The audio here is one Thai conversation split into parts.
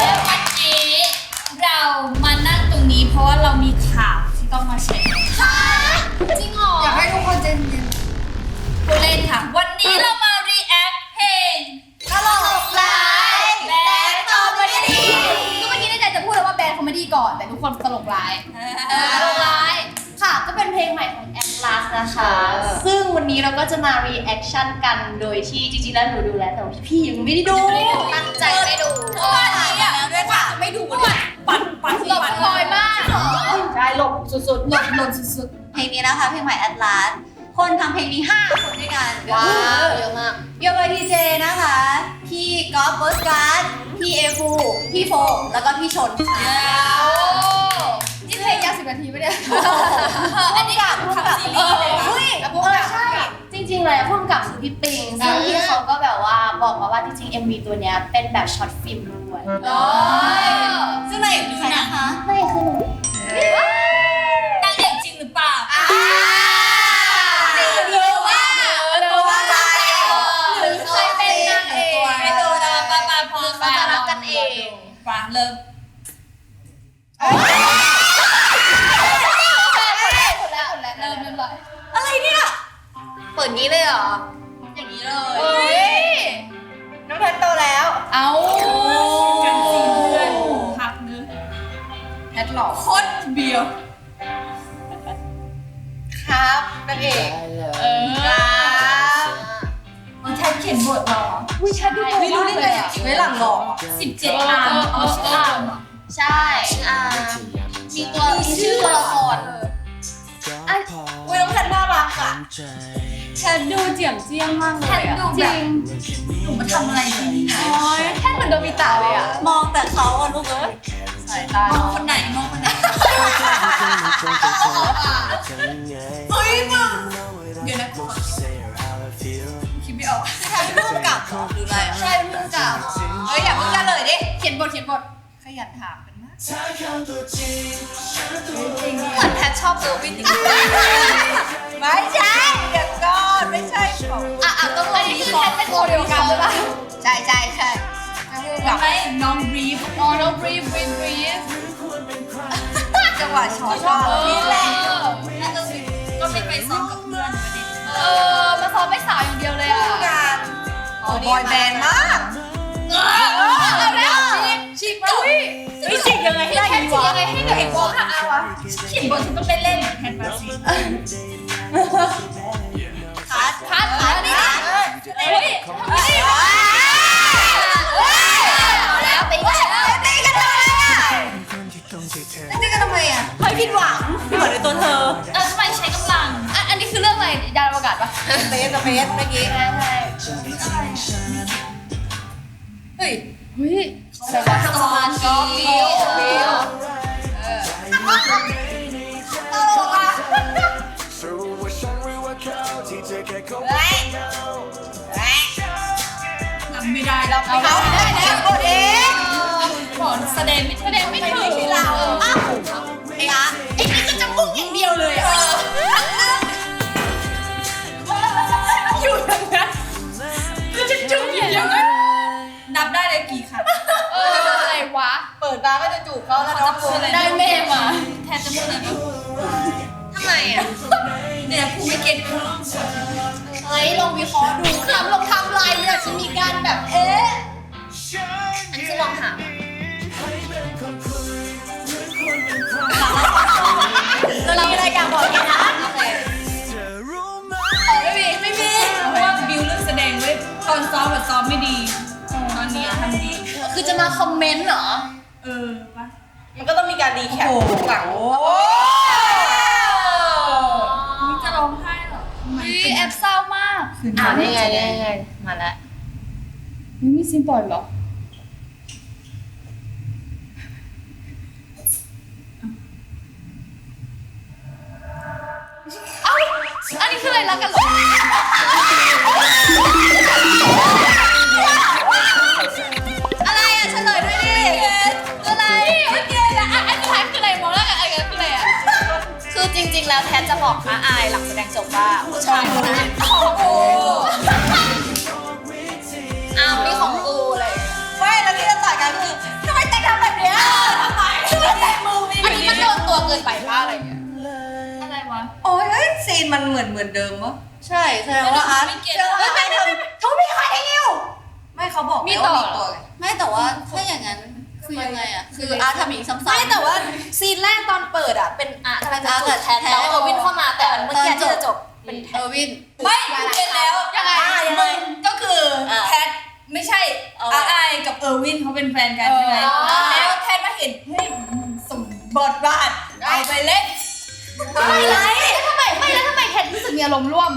และวันนี้เรามานั่งตรงนี้เพราะว่าเรามีข่าวที่ต้องมาแชร์จริงเหรออยากให้ทุกคนเจนผู้เล่นค่ะ วันนี้เรามา react เพลงตลกร้ายแบดคอมเมดี้ก็เมื่อกี้ในใจจะพูดแล้วว่าแบนคอมเมดี้ก่อน แต่ทุกคนตลกร้ายตลกร้าย ค่ะก็เป็นเพลงใหม่ของแอ l ลาสนะคะ ซึ่งวันนี้เราก็จะมา reaction กันโดยที่จริงๆแล้วหนูดูแล้วแต่ว่าพี่ยังไม่ได้ดู ตั้ หลบสุดๆหลบหล่นสุดเพลงนี้นะคะเพลงใหม่ Atlas คนทำเพลงนี้ 5 คนด้วยกันว้าวเยอะมากโยบายดีเจนะคะ พี่ก๊อฟเบิร์สการ์ดพี่เอฟูพี่โฟแล้วก็พี่ชนค่ะๆนี่เพลงยาวสิบนาทีปะเนี่ยอันนี้กับผู้กำกับซีรีส์เลยเฮ้ยเออใช่จริงๆเลยพุ่มกับคือพี่ปิงซึ่งพี่เขาก็แบบว่าบอกมาว่าจริงๆ MV ตัวเนี้ยเป็นแบบช็อตฟิล์มด้วยโอ้ยซึ่งในใครนะคะไม่คือหนูน เปิดงี้เลยเหรอ อย่างนี้เลย เฮ้ย น้องแทนโตแล้ว เอากันสีเพื่อนพักนึกแอดหลอกโคตรเบียว ครับนางเอกเออมันแทนเขียนบทเหรอวิชัดดูไม่รู้ได้ไงอะไว้หลังหรอสิบเจ็ดอาร์มเอาชื่ออาร์มเหรอใช่อ่ามีตัวมีชื่อตัวละครอุ้ยน้องแทนน่ารักอะ แทนดูเจียมเจียงมากเลแทยนอะดูแบบหนูมาทำอะไรที่นี่นะโอ้ยแทนเหมือนโดมิตะเลยอะมองแต่เขาอะลูกเอ้ยสายตามองคนไหนมองคนไหนเฮ้ยมึงเดี๋ยวนะขอคิดไม่ออกใครเป็นผู้กำกับเหรอหรืออะไรอะใช่เพิ่งกล่าวเฮ้ยอย่าเพิ่งกันเลยดิเขียนบทเขียนบทขยันถามกันมาก เหมือนแพทชอบเออร์วินจริงไม่ใช่เดี๋ยวก่อนไม่ใช่ของอะอะต้องลองนี้แทเป็นโคเดียวกันใช่ปะใช่ใช่ใช่แบบให้น้องบรีฟอ๋อน้องบรีฟบรีฟบรีฟจังหวะช็อตก็นี่แหละน่าจะก็ไม่ไปซ้อมกับเพื่อนประเด็นเออมาซ้อมไม่สาวอย่างเดียวเลยอะ การบอยแบนด์มาก เอาแล้วชิคชิคอุ้ยเฮ้ ยังไงให้ได้แค่ดีชิควะยังไงให้กับเอกวอลค่ะอาวะเขียนบทฉันก็ไปเล่นแทนบราซิลคัดคัดคัดนี่เฮ้ยเฮ้ยเอาแล้วตีกันแล้วตีกันทำไมอะตีกันทำไมอะเฮ้ยผิดหวังผิดหวังในตัวเธอเออทำไมใช้กำลังอะอันนี้คือเรื่องอะไรยานอวกาศปะสเปซสเปซเมื่อกี้ใช่ใช่เฮ้ยเฮ้ย แต่ว่าทำงานชีวเบียวตลกอะรู้ว่าฉันหรือว่าเขาที่เธอแค่คบเฮ้ยทำไม่ได้เราเขาได้แล้วกดเองขอแสดงไม่แสดงไม่ไม่ถึงที่เราอ้าวไอ้อะไอ้นี่ก็จะมุ่งอย่างเดียวเลยอะะเปิดมาก็จะจูบเขาแล้วเนาะได้เมฆมาแทนจะพูดอะไรบ้างทำไมอะเนี่ยครูไม่เก็ตกูเฮ้ยลองวิเคราะห์ดูคำลงทำลายเนี่ยจะมีการแบบเอ๊ะอันนี้คือลองถามเรามีอะไรอยากบอกอีกนะเธอรู้ไหมอ๋อไม่มีไม่มีเพราะว่าบิวเรื่องแสดงไว้ตอนซ้อมแบบซ้อมไม่ดี ตอนนี้ทำดี คือจะมาคอมเมนต์เหรอ เออปะมันก็ต้องมีการรีแคปหลังนี่จะร้องไห้เหรอทำไมวิเป็นแอบเศร้ามากอ่านี่ไงนี่ไงมาแล้ววิมีซีนปล่อยเหรอเอ้าอันนี้คืออะไรรักกันเหรอ จริง ๆ แล้วแพทจะบอกอาอายหลังแสดงจบว่าผู้ชายคนนั้นของกูอ้าวนี่ของกูเลยเว่ยแล้วที่จะต่อยกันคือทำไมแต่งทำแบบเนี้ยทำไมทำไมต่งมือมีอันนี้มันโดนตัวเกินไปป้าอะไรเงี้ยอะไรวะโอ้ยซีนมันเหมือนเหมือนเดิมวะใช่แสดงว่าอาร์ตเจอว่ไม่ทำเขาไม่ใครให้ยิวไม่เขาบอกมีต่อไม่แต่ว่าถ้าอย่างนั้น คือยังไงอะ คืออาร์ตทำอย่างนี้ซ้ำๆ ไม่แต่ว่าซีนแรกตอนเปิดอะ เป็นอาร์ตกำลังจะจูบแทนแล้วเออร์วินเข้ามาแต่เมื่อกี้ที่จะจบเป็นเออร์วิน ไม่กูเก็ตแล้วยังไงอะยังไง มึงก็คืออาแพทไม่ใช่เอาอาไอกับเออร์วินเขาเป็นแฟนกันใช่ไหมอ๋อ แล้วแพทมาเห็นเฮ้ยมึงสมบทบาทเอาไปเล่นไม่ไรทำไมไม่แล้วทำไมแพทรู้สึกมีอารมณ์ร่วม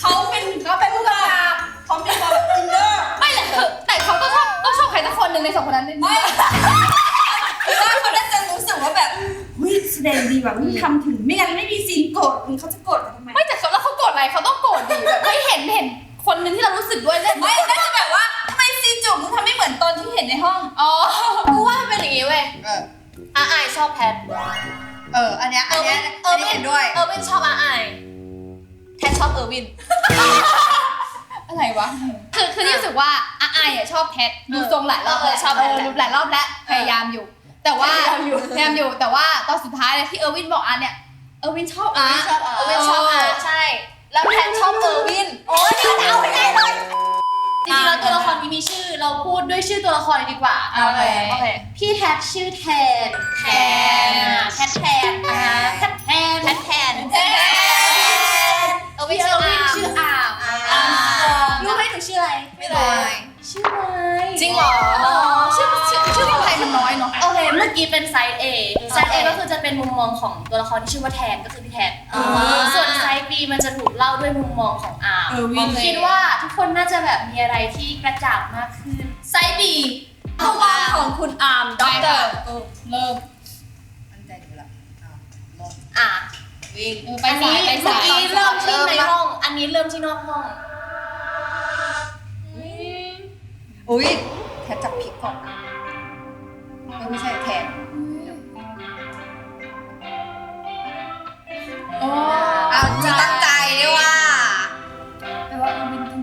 เขาเป็นเขาเป็นผู้กำกับเขามีความแบบอินเนอร์ สักคนหนึ่งในสองคนนั้นไม่คือว่าเขาน่าจะรู้สึกว่าแบบเฮ้ยแสดงดีแบบมึงทำถึงไม่งั้นไม่มีซีนโกรธมึงเขาจะโกรธเราทำไมไม่แต่เขาแล้วเขาโกรธอะไรเขาต้องโกรธดิแบบไม่เห็นเห็นคนหนึ่งที่เรารู้สึกด้วยเล่นไม่น่าจะแบบว่าทำไมซีนจูบมึงทำไม่เหมือนตอนที่เห็นในห้องอ๋อกูว่ามันเป็นอย่างงี้เว้ยเอออาไอชอบแพทเออ อันเนี้ยอันเนี้ยอันนี้เห็นด้วย เออร์วินชอบอาไอแพทชอบเออร์วิน อะไรวะ คือคือที่รู้สึกว่าอาไออะชอบแพทดูทรงหลายรอบเออแล้วชอบแพทเหลายรอบแล้วพยายามอยู่ แต่ว่าพยายามอยู่ พยายามอยู่แต่ว่าตอนสุดท้ายเลยที่เออร์วินบอกอาเนี่ยเออร์วินชอบอา ชอบอาร์เออร์วินชอบอาใช่ แล้วแพทชอบเออร์วิน โอ้ยเดี๋ยวเอาไปได้เลยจริงๆแล้วตัวละครนี้มีชื่อ เราพูดด้วยชื่อตัวละครเลยดีกว่า โอเคโอเคพี่แททชื่อแทนแทน แทนแทนอ่า รู้ไหมหนูชื่ออะไรไม่รู้ชื่อไม้จริงเหรอชื่อชื่อชื่อคนไทยมันน้อยเนาะโอเคเมื่อกี้เป็นไซส์ A ไซส์ A ก็คือจะเป็นมุมมองของตัวละครที่ชื่อว่าแทนก็คือพี่แทนอ่าส่วนไซส์ B มันจะถูกเล่าด้วยมุมมองของอาร์มเออวินคิดว่าทุกคนน่าจะแบบมีอะไรที่กระจ่างมากขึ้นไซบีมุมมองของคุณอาร์มด็อกเตอร์เริ่มมันใจอยู่ละอะวิ่งไปอันสานี้ยไปเมื่อสายกี้เริ่มที่ในห้อง อันนี้เริ่มที่นอกห้อง อุ้ยแค่จับพริกก่อนไม่ใช่แทนโอ้เอาจะตั้งใจด้วยว่าแปลว่าเออร์วินต้อง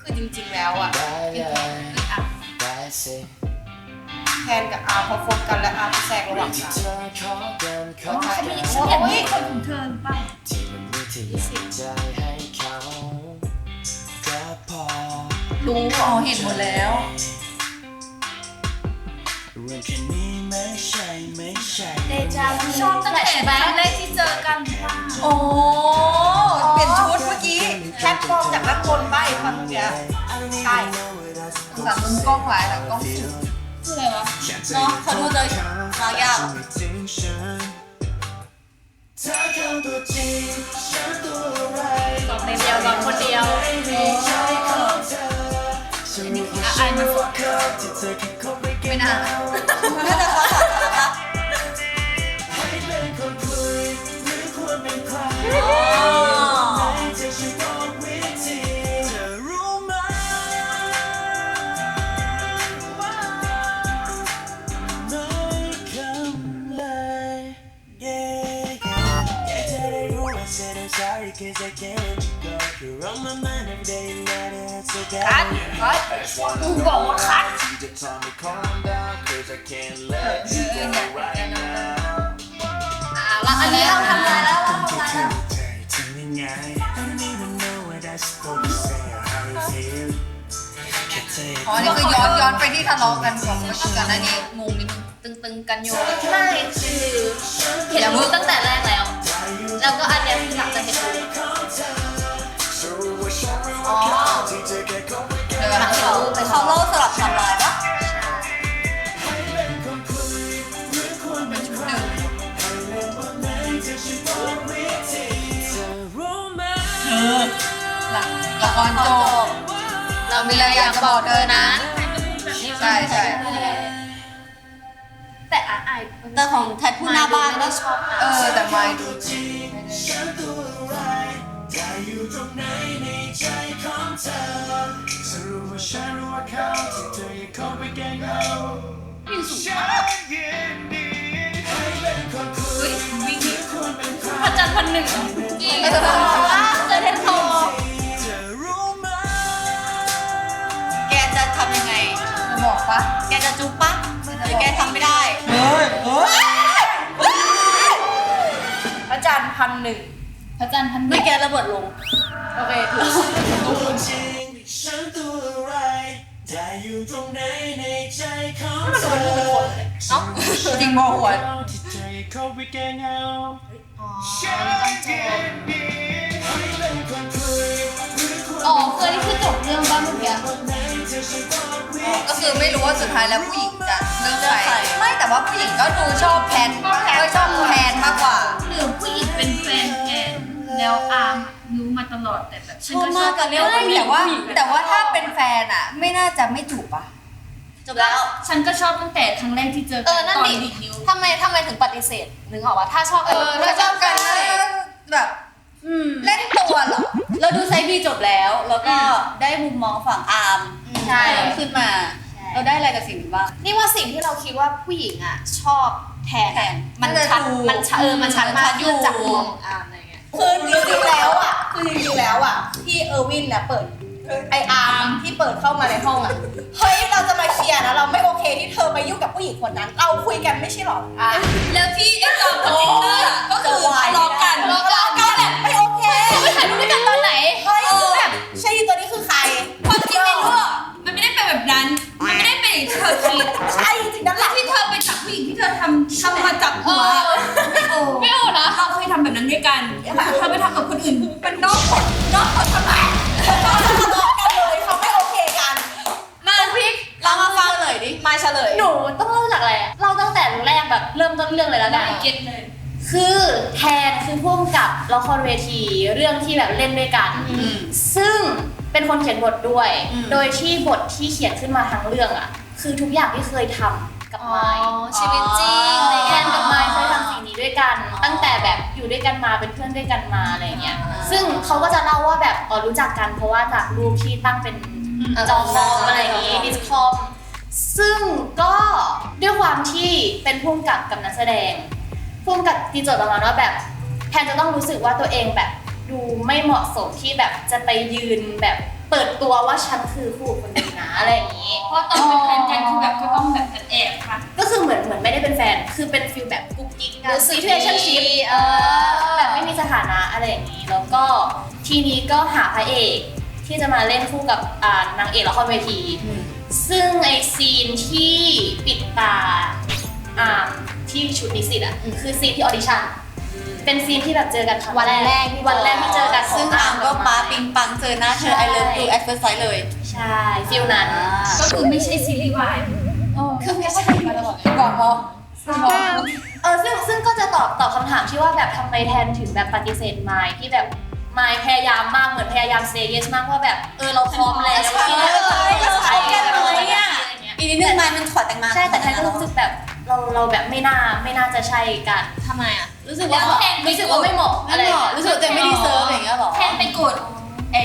คือจริงๆแล้วอะได้สิแทนกับอาร์เขาคบกันและอาร์เขาแทรกระหว่างที่กันเธอขอกันขอเขากัมีนฉันอยากมีคนของเธอหรือเปล่าที่มันมีที่อยากใจให้เขา รู้อ๋อเห็นหมดแล้วเรื่องแค่นี้ไม่ใช่ไม่ใช่เดจาวูชอบตั้งแต่ครั้งแรกที่เจอกันว่าโอ้เปลี่ยนชุดเมื่อกี้แคปกล้องจากด้านบนไปฟังเสียใช่สามมุมกล้องหลายแต่กล้องสูงคืออะไรวะเนาะเขาดูเลยมายากเธอเข้าตัวจริงฉันตัวอะไรสองในเดียวสองคนเดียว ไอ้มาสดไม่น่าน่าจะเขาสอนนะอ๋ อจะรู้ไหมว่าน้อยคำเลย Yeah, yeah. อยากจะได้รู้ว่า said I'm sorry 'cause I can't let you go You're on my mind every day and night and it's so bad กูบอกว่าคัด You just tell me calm down 'cause I can't let you go right now แล้วอันนี้เราทำงานแล้วเราทำงานแล้วทำยังไง I don't even know what I'm supposed to say or how you feel แค่เธออ๋อนี่คือย้อนย้อนไปที่ทะเลาะกันของเมื่อกี้ก่อนหน้านี้มุมนิดนึงตึงๆกันอยู่ไม่คือเห็นรู้ตั้งแต่แรกแล้ว แล้วก็อันเนี้ยคือหลังจาก เขาเขาเล่าสลับไทำลายปะเป็นชุดหนึ่งหลังละครจบเรามีอะไรอยากจะบอกเธอนะ ใช่ใช่แต่อาไอแต่ของแทททูหน้าบ้านไม่ได้ก็ชอบเออแต่ไม่ดูจะอยู่ตรงไหนในใจของเธอจะรู้ว่า ฉันรู้ว่าเขาจะเธยุ่งสูงวิวิที่พจน์พันหนึ่งเหรอจริอเจอเทนโซะแกจะทำยังไง จะบอกปะแกจะจุ๊บปะหรือแกทำไม่ได้เฮ้ยพระจันทร์พันหนึ่งพระจันทร์พันหนึ่งไม่แกระเบิดลง โอเคถูก ได้อยู่ตรงไหนในใจของเธอจริงโมโหวยที่เธอเข้าไปแก้เหงาฉันยินดีให้เป็นคนคุยหรือคนอ๋อเกินนี่คือจบเรื่องบ้างเมื่อกี้คนไหนเธอฉันบอกไม่ก็คือไม่รู้ว่าสุดท้ายแล้วผู้หญิงจะเลือกใครไม่แต่ว่าผู้หญิงก็ดูชอบแพนก็ชอบแพนมากกว่า หรือผู้หญิงเป็นแฟน แกนแล้วอาร์มรู้มาตลอดแต่แบบฉันก็ชอบชอบมากอะเรียกว่าไม่แต่ว่า แต่ว่าถ้าเป็นแฟนอะ ไม่น่าจะไม่จูบปะจบแล้ว ฉันก็ชอบตั้งแต่ครั้งแรกที่เจอเอกัอนั่นตอนดิ ดีดนิ้ว ทำไมทำไมถึงปฏิเสธนึกออกว่าถ้าชอบเออถ้าชอบกันก็แบบอืมเล่นตัวเหรอ เราดูไซบีจบแล้ว แล้วก็ได้มุมมองฝั่งอาร์มใช่ เพิ่มขึ้นมา เราได้อะไรกับสิ่งนี้บ้าง นี่ว่าสิ่งที่เราคิดว่าผู้หญิงอะ ชอบแทนแทอะนมันชัดมันจะดูมันชัดเออมันชัดมากมันชัดอยู่ขึ้นจากมุมอ่าอะไรเงี้ย คือจริงๆแล้วอะ คือจริงๆแล้วอะที่เออร์วินเนี่ยเปิดไออาร์มที่เปิดเข้ามาในห้องอะ เฮ้ยเราจะมาเคลียร์นะเราไม่โอเคที่เธอไปยุ่งกับผู้หญิงคนนั้น เราคุยกันไม่ใช่หรออะ แล้วที่ไอ้ แล้วกัได้นเก็ตเลย คือแทนคือพ่วงกับละครเวทีเรื่องที่แบบเล่นด้วยกันซึ่งเป็นคนเขียนบทด้วย อืม โดยที่บทที่เขียนขึ้นมาทั้งเรื่องอะ คือทุกอย่างที่เคยทำกับไม้ชีวิตจริงแทนกับไม้เคยทำสิ่งนี้ด้วยกัน ตั้งแต่แบบอยู่ด้วยกันมาเป็นเพื่อนด้วยกันมาอะไรเงี้ย ซึ่งเขาก็จะเล่าว่าแบบอ๋อรู้จักกันเพราะว่าจากรูปที่ตั้งเป็นจอคอมอะไรอย่างงี้ดิสคอม ซึ่งก็ด้วยความที่เป็นพุ่มกับกับนักแสดงพุ่มกับตีโจทย์ประมาณว่าแบบแทนจะต้องรู้สึกว่าตัวเองแบบดูไม่เหมาะสมที่แบบจะไปยืนแบบเปิดตัวว่าฉันคือคู่คนนี้นะอะไรอย่างนี้ เพราะตอนเป็นแฟนกันคือแบบก็ต้องแบบแอบค่ะ ก็คือเหมือนเหมือนไม่ได้เป็นแฟน คือเป็นฟิลแบบกุ๊กกิ๊กกันรู้สึกซีเทชันชิพดีเออแบบไม่มีสถานะอะไรอย่างนี้ แล้วก็ทีนี้ก็หาพระเอกที่จะมาเล่นคู่กับอ่านางเอกละครเวที ซึ่งไอซีนที่ปิดตาอ่าที่ชุดนิสิตอะคือซีนที่ออดิชั่น เป็นซีนที่แบบเจอกันครั้งวันแรกที่วันแรกที่เจอกันซึ่งอาร์มก็ป้าปิงปังเจอหน้าเธอ I love you at first sight เลย ใช่ฟิลนั้นก็คือไม่ใช่ซีรีส์วายคือไม่ใช่มาตลอดบอกมอเออซึ่งซึ่งก็จะตอบตอบคำถามที่ว่าแบบทำไมแทนถึงแบบปฏิเสธไมค์ที่แบบ ไมค์พยายามมากเหมือนพยายามเซเยสมากว่าแบบเออเราพร้อมแล้วใช่ที่จะใช่ก็ใช่กันเลยอะอะไรเงี้ยอีกนิดนึงไมค์มันขอแต่งงานใช่แต่แทนก็รู้สึกแบบเราเราแบบไม่น่าไม่น่าจะใช่กันทำไมอะรู้สึกแล้ว่าวแทนรู้สึกว่าไม่เหมาะไม่อะไรเหมาะเงี้ยรู้สึกว่าตัวเองไม่ดีเซิร์ฟอย่างเงี้ยหรอแทนไปกดไอ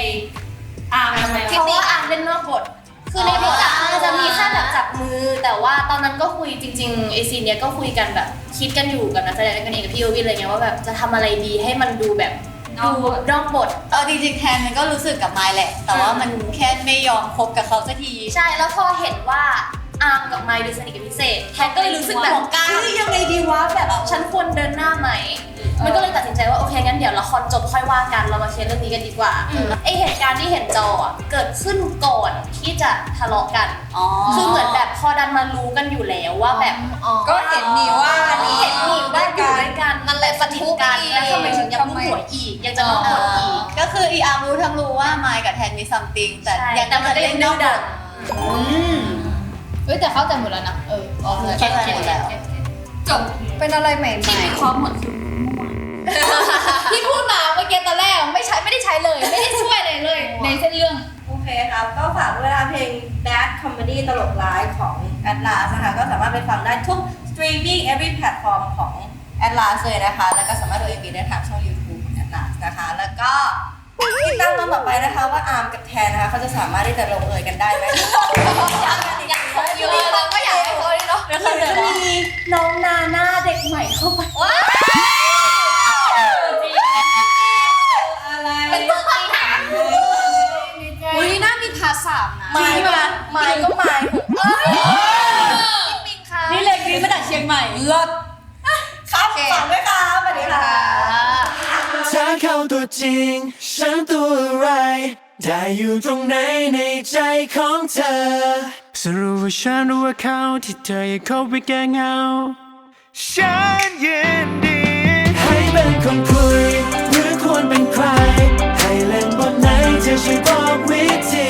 อาร์มทำไมเพราะว่าอ่านเล่นนอกบทคือในบทอะจะมีแค่แบบจับมือ แต่ว่าตอนนั้นก็คุยจริงๆไอซีนเนี้ยก็คุยกันแบบคิดกันอยู่กับนักแสดงกันเองกับพี่โอวินอะไรเงี้ยว่าแบบจะทำอะไรดีให้มันดูแบบ นอกดูบทนอกบทเออจริงๆแทนมันก็รู้สึกกับไมค์แหละ แต่ว่ามันแค่ไม่ยอมคบกับเขาสักทีใช่แล้วพอเห็นว่าอาร์มกับไมค์ดูสนิทกันพิเศษแทนก็เลยรู้สึกแบบห่วงก้าวเฮ้ยยังไงดีวะแบบฉันควรเดินหน้าไหม มันก็เลยตัดสินใจว่าโอเคงั้นเดี๋ยวละครจบค่อยว่ากันเรามาเคลียร์เรื่องนี้กันดีกว่าไอเหตุการณ์ที่เห็นจออะเกิดขึ้นก่อนที่จะทะเลาะกัน อ๋อคือเหมือนแบบพอดันมารู้กันอยู่แล้วว่าแบบก็เห็นนี่ว่านี่เห็นมีว่าอยู่ด้วยกันนั่นแหละสนิทกันแล้วทำไมถึงยังมุ่งหัวอีกยังจะมุ่งหัวอีกก็คืออีอาร์มรู้ทั้งรู้ว่าไมค์กับแทนมี something แต่ใช่ยังแต่มันก็ยังดื้อดันอืมเฮ้ยแต่เข้าใจหมดแล้วนะเอออ๋อเข้าใจหมดแล้ว จบเป็นอะไรใหม่ที่มีความหมดคือที่พูดมาเมื่อกี้ตอนแรกไม่ใช้ไม่ได้ใช้เลย ไม่ได้ช่วยเลยเลย ในเส้นเรื่อง โอเคครับ ก็ฝากด้วยนะเพลง Bad Comedy ตลกร้ายของ Atlas นะคะ ก็สามารถไปฟังได้ทุก streaming every platform ของ Atlas เลยนะคะ แล้วก็สามารถดู MV ได้ทางช่อง YouTube ของ Atlas นะคะ แล้วก็ติดตามตอนต่อไปนะคะว่าอาร์มกับแทนนะคะเขาจะสามารถที่จะลงเอยกันได้ไหมอยากอยากเขาอยู่เราก็อยากให้เขาเนาะ น้องนาหน้าเด็กใหม่เข้าไปเป็นตัวจริงค่ะอุ้ยน่ามีพาสามนะไม่มาไม่ก็ไม่ปิงค่ะนี่เล็กนี้มาจากเชียงใหม่เลิศครับฝากด้วยค่ะสวัสดีค่ะค่ะตัวจริง ฉันตัวอะไร ได้อยู่ตรงไหนในใจของเธอ สรู้ว่าฉันรู้ว่าเขาที่เธออยากเขาไปแก้เงา ฉันยินดี ให้เป็นคนคุย หรือควรเป็นใคร ให้เล่นบทไหนเธอช่วยบอกวิธี